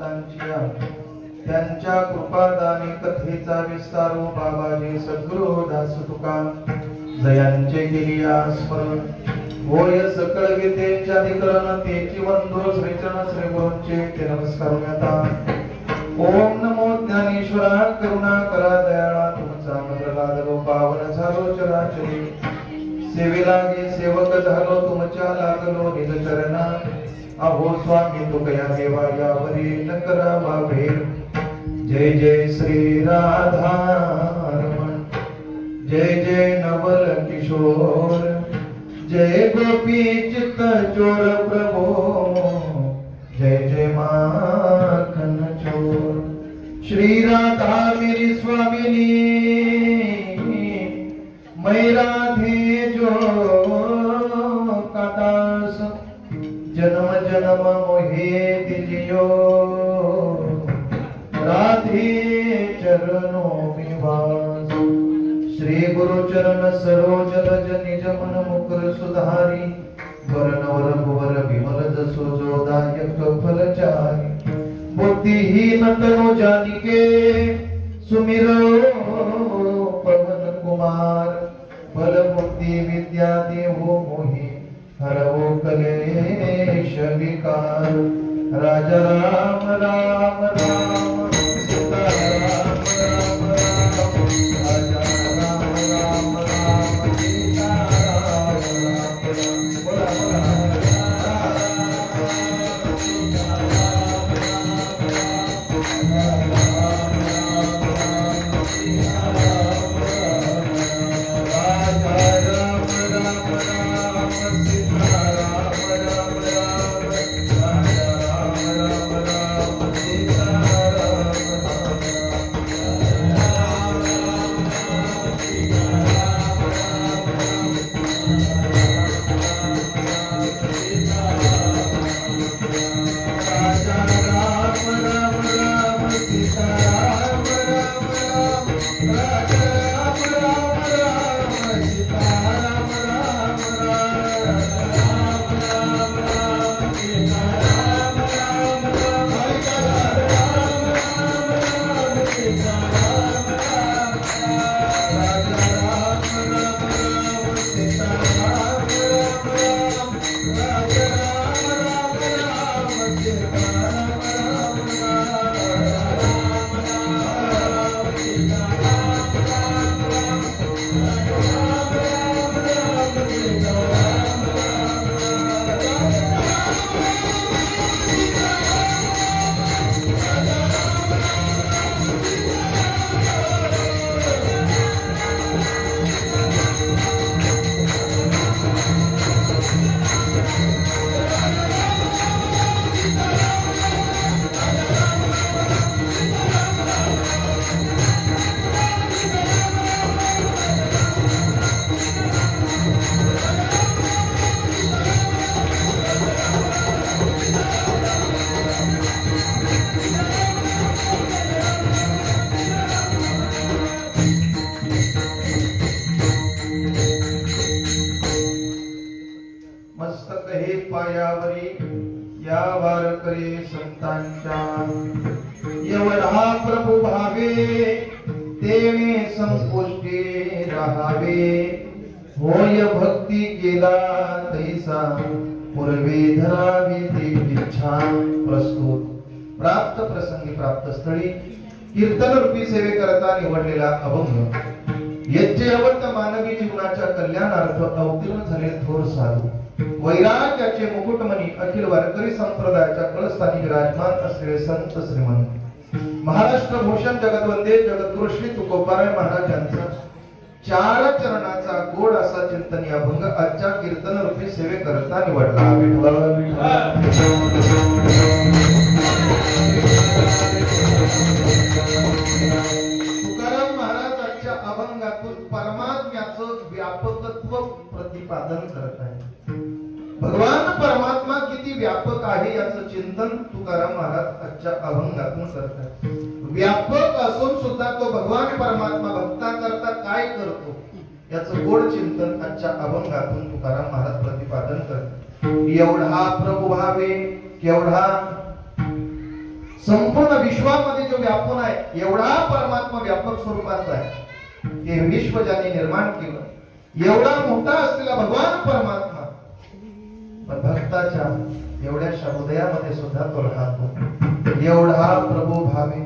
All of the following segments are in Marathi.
चरण संतांची त्यांच्या कृपादाने कथेचा विस्तारो हो बाबाजी सद्गुरु हो दास तुका जयांचे केली स्मरण. होय सकळ गीतेच्या अधिकरण तेची वंदो श्रीचरण श्री गुरूंचे ते नमस्कार आता ओम नमो ज्ञानेश्वरा करुणा करा दयाळा तुमचा मंत्र लागलो पावन झालो चराचरी. सेवेलागे सेवक झालो तुमच्या लागलो निज चरणा अहो स्वामी तुकया देवा यावरी न करावा भेद जय जय श्री राधा रमण. जय जय नवल किशोर. जय गोपी चित्त चोर प्रभो. जय जय माखन चोर. श्री राधा मेरी स्वामिनी. मैं राधे जो जन्म जन्म मोहे दिलियो। राधे चरणो में श्री गुरु चरण सरोज रज निज मन मुकुर सुधारी। वरण भुवर विमल जसो जोदायक फलचारी बुद्धिहीन तनु जानिके सुमिरो पवन कुमार। फल बुद्धि विद्या देहो हरवो कलेश विकार राजा राम राम राम. तेने संपुष्टे राहावे. होय भक्ती केला तैसा. पूर्वे धरावी ती इच्छा प्रस्तुत. प्राप्त प्रसंगी प्राप्त स्थळी कीर्तन रूपी सेवे करता निवडलेला अभंग. यज्ञवत मानवी जीवनाच्या कल्याणार्थ अवतीर्ण झाले थोर साधू. वैराग्याचे मुकुटमणी अखिल वारकरी संप्रदायाच्या कळस्थानी विराजमान असलेले संत श्रीमंत. महाराष्ट्र भूषण जगतवंदे जगद्गुरु श्री तुकोबाराय महाराज यांचा चार चरणाचा गोड असा चिंतन या भंग आजच्या कीर्तन रूपी सेवे करता निवडला. तुकाराम महाराज आजच्या अभंगातून परमात्म्याचं व्यापकत्व प्रतिपादन करत आहे. भगवान परमात्मा किती व्यापक आहे याचं चिंतन तुकाराम महाराज आजच्या अभंगातून करतात. व्यापक असून सुद्धा तो भगवान परमात्मा भक्ता करता काय करतो याचं गोड चिंतन आजच्या अभंगातून तुकाराम महाराज प्रतिपादन करतात. एवढा प्रभू भावे केवढा संपूर्ण विश्वामध्ये जो व्यापून आहे एवढा परमात्मा व्यापक स्वरूपाचा आहे. हे विश्व ज्याने निर्माण केलं एवढा मोठा असलेला भगवान परमात्मा पण भक्ताच्या एवढ्याशा हृदयामध्ये सुद्धा तो राहतो. एवढा प्रभू भावे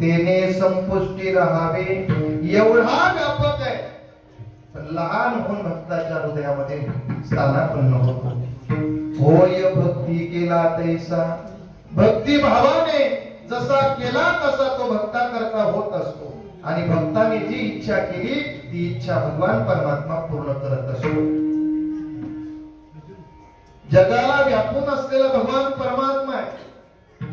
तेने संपुष्टी राहावे. एवढा व्यापक आहे. पण लहान होऊन भक्ताच्या हृदयामध्ये स्थानापन्न होतो. होय भक्ती केला तैसा. भक्ती भावाने जसा केला तसा तो भक्ता करता होत असतो. आणि भक्ताने जी इच्छा केली ती इच्छा भगवान परमात्मा पूर्ण करत असतो. जगाला व्यापून असलेला भगवान परमात्मा आहे.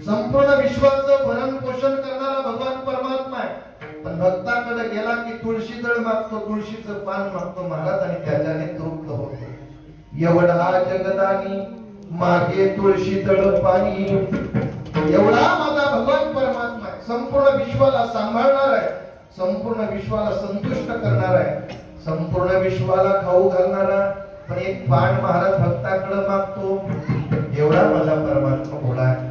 संपूर्ण विश्वाचं भरण पोषण करणारा भगवान परमात्मा आहे. पण भक्ताकडे गेला की तुळशी दळ मागतो तुळशीचं पान मागतो महाराज आणि त्याच्याने तृप्त होतो. एवढा जगदानी मागे तुळशी दळ पाणी. एवढा माझा भगवान परमात्मा आहे. संपूर्ण विश्वाला सांभाळणार आहे. संपूर्ण विश्वाला संतुष्ट करणार आहे. संपूर्ण विश्वाला खाऊ घालणारा पण एक पान महाराज भक्ताकडे मागतो एवढा माझा परमात्मा भोळा आहे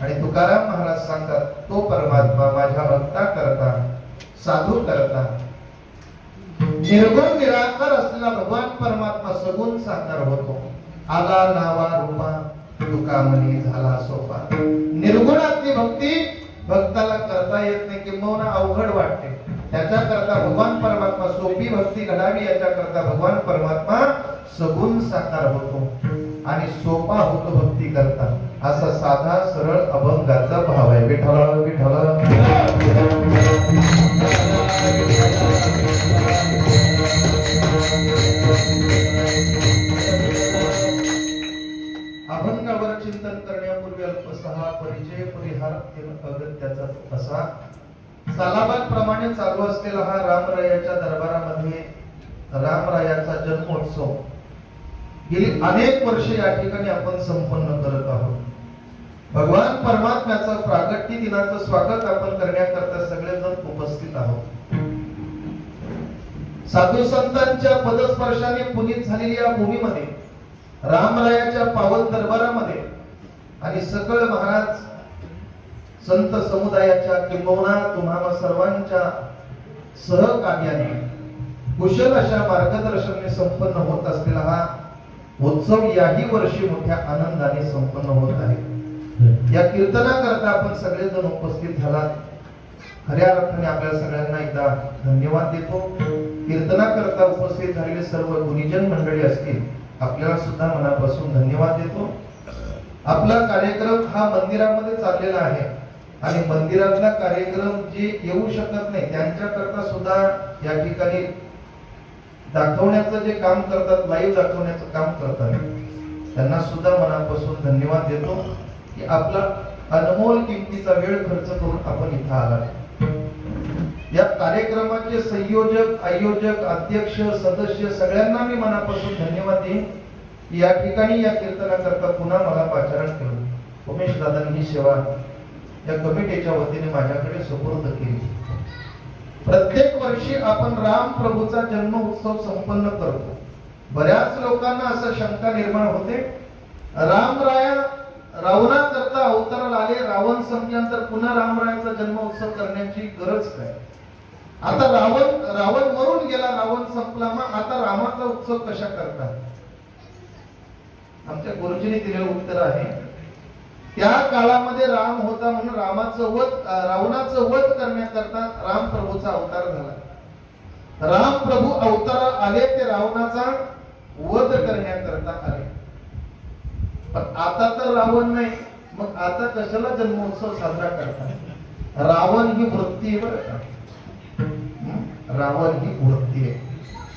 आणि तुकाराम महाराज सांगतात तो परमात्मा माझ्या भक्ता करता साधू करता. निर्गुण निराकार असलेला भगवान परमात्मा सगुण साकार होतो. आला नावा रूपा तुका मनी झाला सोपा. निर्गुणातली भक्ती भक्ताला करता येत नाही किंवा अवघड वाटते. त्याच्या करता भगवान परमात्मा सोपी भक्ती घडावी याच्या करता भगवान परमात्मा सगुण साकार होतो. आणि सोपा होतो भक्ती करता. असा साधा सरळ अभंगाचा भाव आहे. विठ्ठल अभंगावर सहा परिचय परिहार अगत्याचा असा सालाबाद प्रमाणे चालू असलेला हा रामरायाच्या दरबारामध्ये रामरायाचा जन्मोत्सव. गेली अनेक वर्षे या ठिकाणी आपण संपन्न करत आहोत. भगवान परमात्म्याचं प्रागट्य दिनाचं स्वागत आपण करण्याकरता सगळेजण उपस्थित आहोत. साधू संतांच्या पदस्पर्शाने पुनीत झालेली या भूमीमध्ये रामरायाच्या पावन दरबारामध्ये आणि सकळ महाराज संत समुदायाच्या किंबहुना तुम्हाला सर्वांच्या सहकार्याने कुशल अशा मार्गदर्शनाने संपन्न होत असलेला हा उत्सव याही वर्षी मोठ्या आनंदाने संपन्न होत आहे. या कीर्तनाकरता आपण सगळेजण उपस्थित झालात. खऱ्या अर्थाने आपल्या सगळ्यांना एकदा धन्यवाद देतो. कीर्तनाकरता उपस्थित झालेले सर्व गुणीजन मंडळी असतील आपल्याला सुद्धा मनापासून धन्यवाद देतो. आपला कार्यक्रम हा मंदिरामध्ये चाललेला आहे. आणि मंदिरातला कार्यक्रम जे येऊ शकत नाही त्यांच्याकरता सुद्धा या ठिकाणी दाखवण्याचं जे काम करतात लाईव्ह दाखवण्याचं काम करतात त्यांना सुद्धा मनापासून धन्यवाद देतो की आपला अनमोल किमतीचा वेळ खर्च करून आपण इथं आला या कार्यक्रमाचे संयोजक आयोजक अध्यक्ष सदस्य सगळ्यांना मी मनापासून धन्यवाद देईन. या ठिकाणी या कीर्तनाकरता पुन्हा मला पाचारण केलं उमेश दादांनी ही सेवा या कमिटीच्या वतीने माझ्याकडे सुपूर्द केली. प्रत्येक वर्षी आपण राम प्रभूचा जन्म उत्सव संपन्न करतो. बऱ्याच लोकांना असं शंका निर्माण होते. रामराया रावणा करता अवताराला आले रावण संपल्यानंतर पुन्हा रामरायाचा जन्म उत्सव करण्याची गरज काय? आता रावण रावण मरून गेला रावण संपला मग आता रामाचा उत्सव कशा करतात? आमच्या गुरुजीने दिलेलं उत्तर आहे. त्या काळामध्ये राम होता म्हणून रामाचं वध रावणाचं वध करण्याकरता राम प्रभूचा अवतार झाला. राम प्रभू अवतार आले ते रावणाचा वध करण्याकरता आले. पण आता तर रावण नाही मग आता कशाला जन्मोत्सव साजरा करतात? रावण ही वृत्ती आहे बरं रावण ही वृत्ती आहे.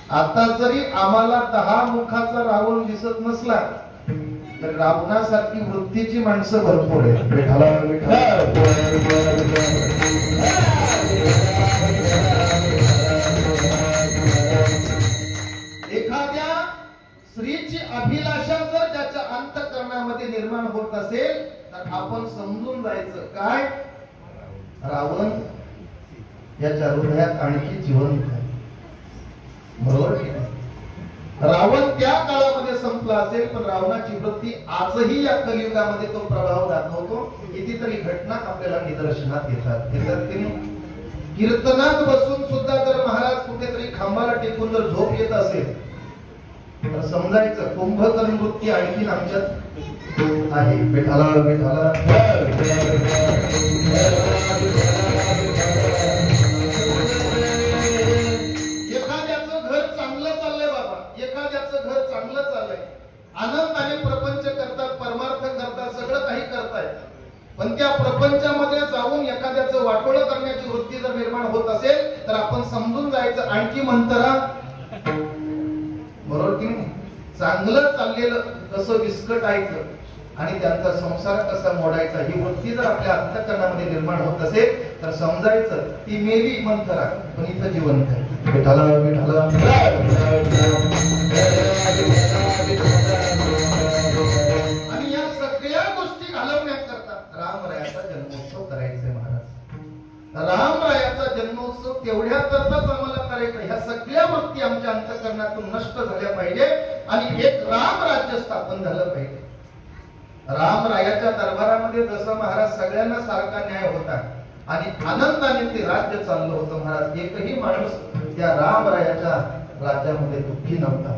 आता जरी आम्हाला दहा मुखाचा रावण दिसत नसला तर रावणासारखी वृत्तीची माणसं भरपूर आहेत. विठाला एखाद्या स्त्रीची अभिलाषा जर त्याच्या अंतकरणामध्ये निर्माण होत असेल तर आपण समजून जायचं काय? रावण याच्या हृदयात आणखी जिवंत आहे बरोबर रावण त्या काळामध्ये संपला असेल पण रावणाची वृत्ती आजही या कलियुगामध्ये तो प्रभाव दाखवतो कितीतरी घटना आपल्याला निदर्शनात येतात. येतात की नाही? कीर्तनात बसून सुद्धा जर महाराज कुठेतरी खांबाला टेकून जर झोप येत असेल तर समजायचं कुंभकर्ण वृत्ती आणखी आमच्यात आहे. विठाला विठाला काही करतायत पण त्या प्रपंचामध्ये जाऊन एखाद्याचं वाटोळं करण्याची वृत्ती जर निर्माण होत असेल तर आपण समजून जायचं आणखी म्हणतरा बरोबर की नाही चांगलं चाललेलं कसं विस्कटायचं आणि त्यांचा संसार कसा मोडायचा ही वृत्ती जर आपल्या अंतकरणामध्ये निर्माण होत असेल तर समजायचं ती मेली मंथरा पण इथं जिवंत आहे विठाला विठाला रामरायाचा जन्मोत्सव तेवढ्या करताच आम्हाला करायचा. ह्या सगळ्या वृत्ती आमच्या अंतकरणातून नष्ट झाल्या पाहिजे आणि एक राम राज्य स्थापन झालं पाहिजे. रामरायाच्या दरबारामध्ये जसं महाराज सगळ्यांना सारखा न्याय होता आणि आनंदाने ते राज्य चाललं होतं महाराज. एकही माणूस त्या रामरायाच्या राज्यामध्ये दुःखी नव्हता.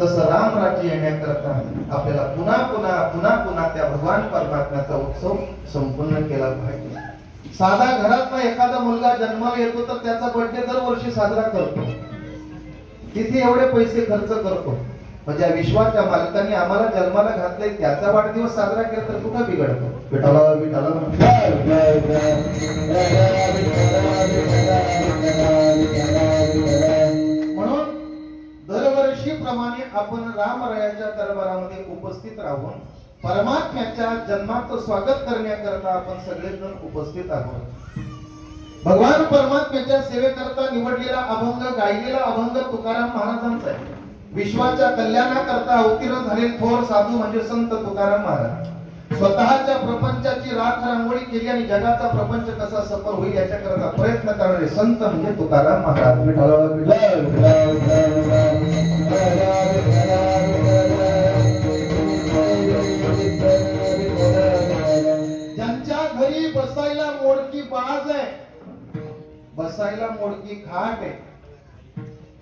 तसं राम राज्य येण्याकरता आपल्याला पुन्हा पुन्हा पुन्हा पुन्हा त्या भगवान परमात्म्याचा उत्सव संपूर्ण केला पाहिजे. साधा घरातला एखादा मुलगा जन्माला येतो तर त्याचा बर्थडे दरवर्षी साजरा करतो. तिथे एवढे पैसे खर्च करतो. म्हणजे विश्वाच्या मालकांनी आम्हाला जन्माला घातले त्याचा वाढदिवस साजरा केला तर कुठं बिघडतो? विठाला म्हणून दरवर्षी प्रमाणे आपण रामरायाच्या दरबारामध्ये उपस्थित राहून परमात्म्याच्या जन्माचं स्वागत करण्याकरता आपण सगळेजण उपस्थित आहोत. भगवान परमात्म्याच्या सेवेकरता निवडलेला अभंग गायलेला अभंग तुकाराम महाराजांचा आहे. विश्वाच्या कल्याणाकरता अवतीर्ण झालेले थोर साधू म्हणजे संत तुकाराम महाराज. स्वतःच्या प्रपंचाची राख रांगोळी केली आणि जगाचा प्रपंच कसा सफल होईल याच्याकरता प्रयत्न करणारे संत म्हणजे तुकाराम महाराज. बसायला मोडकी बाज आहे. बसायला मोडकी खाट आहे.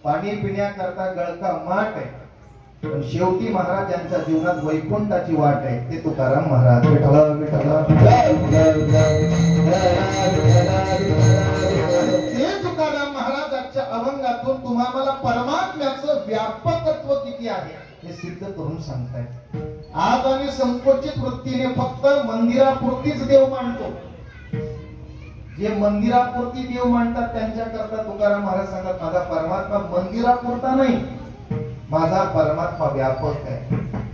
पाणी पिण्याकरता गळका माठ आहे. पण शेवटी महाराज यांच्या जीवनात वैकुंठाची वाट आहे. ते तुकाराम महाराज. विठाला विठाला ते तुकाराम महाराजांच्या अभंगातून तुम्हाला परमात्म्याचं व्यापक किती आहे हे सिद्ध करून सांगतायत आज आम्ही संकोचित वृत्तीने फक्त मंदिरापुरतीच देव मानतो जे मंदिरापुरती देव मानतात त्यांच्याकरता तुकाराम महाराज सांगतात माझा परमात्मा मंदिरापुरता नाही माझा परमात्मा व्यापक आहे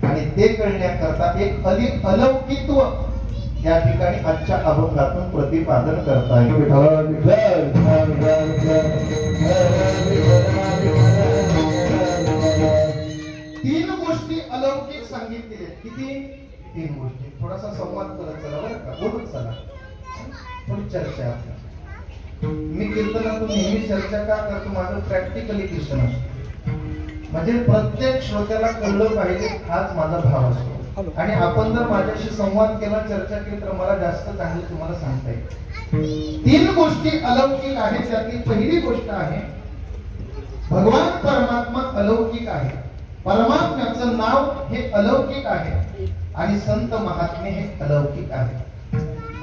आणि ते कळण्याकरता एक अधिक अलौकित्व या ठिकाणी आजच्या अभंगातून प्रतिपादन करता येईल किती? तीन गोष्टी. थोडासा संवाद करत चला बरं का. बोलत चला. थोडी चर्चा मी कीर्तनातून नेहमी चर्चा का करतो? माझं प्रॅक्टिकली कीर्तन असतो. म्हणजे प्रत्येक श्रोत्याला कळलं पाहिजे हाच माझा भाव असतो. आणि आपण जर माझ्याशी संवाद केला चर्चा केली तर मला जास्त चांगलं तुम्हाला सांगता येईल. तीन गोष्टी अलौकिक आहेत त्यातली पहिली गोष्ट आहे भगवान परमात्मा अलौकिक आहे परमात्म्याचं नाव हे अलौकिक आहे आणि संत महात्मे हे अलौकिक आहे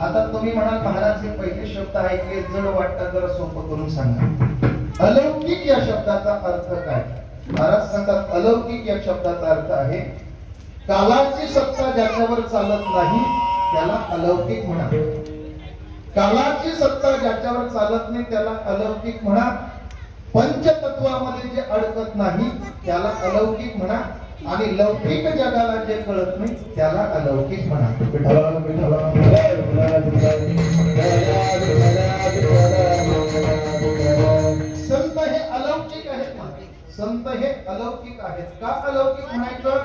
आता तुम्ही म्हणाल महाराज हे पहिले शब्द ऐकले जड वाटतात जरा सोपं करून सांगा. अलौकिक या शब्दाचा अर्थ काय? महाराज सांगतात अलौकिक या शब्दाचा अर्थ आहे कालाची सत्ता ज्याच्यावर चालत नाही त्याला अलौकिक म्हणा. कालाची सत्ता ज्याच्यावर चालत नाही त्याला अलौकिक म्हणा. पंचतत्वामध्ये जे अडकत नाही त्याला अलौकिक म्हणा आणि लौकिक जगाला जे कळत नाही त्याला अलौकिक म्हणा. संत हे अलौकिक आहेत ना. संत हे अलौकिक आहेत. का अलौकिक म्हणायचं?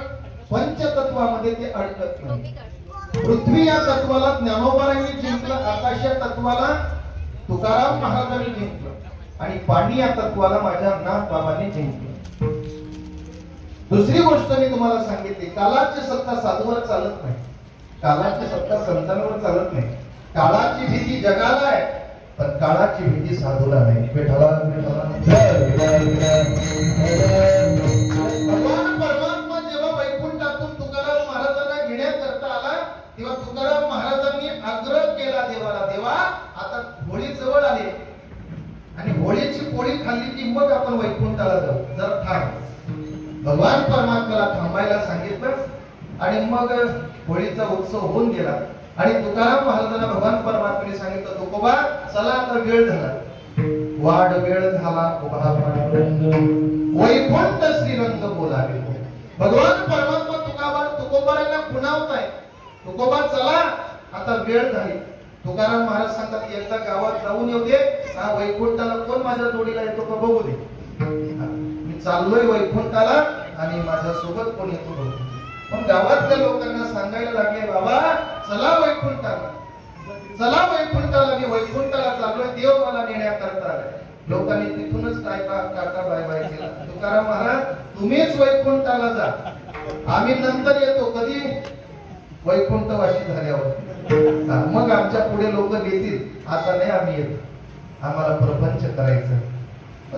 पंचतत्वामध्ये ते अडकत नाही. पृथ्वी या तत्वाला ज्ञानोबारांनी जिंकलं आकाश या तत्वाला तुकाराम महाराजांनी जिंकलं. आणि पाणी या तत्वाला माझ्या नाथ बाबांनी जिंकले दुसरी गोष्ट मी तुम्हाला सांगितली कालाची सत्ता साधूवर चालत नाही. कालाची सत्ता संतांवर चालत नाही. काळाची भीती जगाला आहे पण काळाची भीती साधूला नाही. विठ्ठला भगवान परमात्मा जेव्हा वैकुंठातून तुकाराम महाराजांना घेण्याकरता आला तेव्हा तुकाराम महाराजांनी आग्रह केला देवाला देवा आता होळी जवळ आली आणि पोळी खाल्ली की मग आपण वैकुंठाला जाऊ. जर थांब. भगवान परमात्माला थांबायला सांगितलं आणि मग होळीचा उत्सव होऊन गेला. आणि तुकाराम महाराजांना भगवान परमात्म्याने सांगितलं तुकोबा चला आता वेळ झाला. वाढ वेळ झाला उभा वैकुंठ श्रीरंग बोलावे. भगवान परमात्मा तुकाबा तुकोबारांना खुणावताय तुकोबा चला आता वेळ झाली. तुकाराम महाराज सांगतात एकदा गावात जाऊन येऊ दे हा वैकुंठाला कोण माझ्या जोडीला येतो का बघू दे. मी चाललोय वैकुंठाला आणि माझ्या सोबत कोण येतो बघू पण गावातल्या लोकांना सांगायला लागले बाबा चला वैकुंठाला. चला वैकुंठाला मी वैकुंठाला चाललोय देव मला नेण्याकरता आलाय. लोकांनी तिथूनच काय का काका बाय बाय केला. तुकाराम महाराज तुम्हीच वैकुंठाला जा. आम्ही नंतर येतो. कधी? वैकुंठवाशी झाल्यावर. मग आमच्या पुढे लोक येतील आता नाही आम्ही येत. आम्हाला प्रपंच करायचं.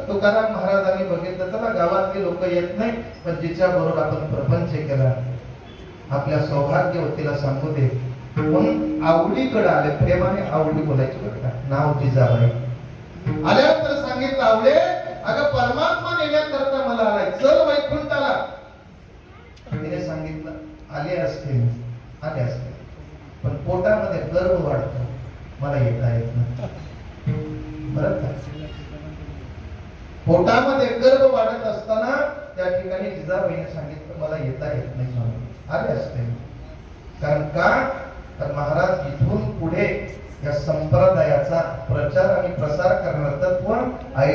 तुकाराम महाराजांनी बघितलं चला गावातले लोक येत नाही पण जिच्या बरोबर आपण प्रपंच केला. आपल्या सौभाग्यवतीला सांगू दे. म्हणून आवडीकडे आले प्रेमाने आवडी बोलायची बरं का नाव जिजाबाई. आल्यानंतर सांगितलं आवडे अगं परमात्मा नेण्याकरता मला आलाय. चल वैकुंठाला तिने सांगितलं आले असते आले असते पण पोटामध्ये गर्व वाढतो. मला येता येत नाही. बरं का? पोटामध्ये गर्भ वाढत असताना त्या ठिकाणी जिजाबाईने सांगितलं मला येता येत नाही म्हणून आले असते. कारण का? तर महाराज इथून पुढे या संप्रदायाचा प्रचार आणि प्रसार करणार तत्व आहे.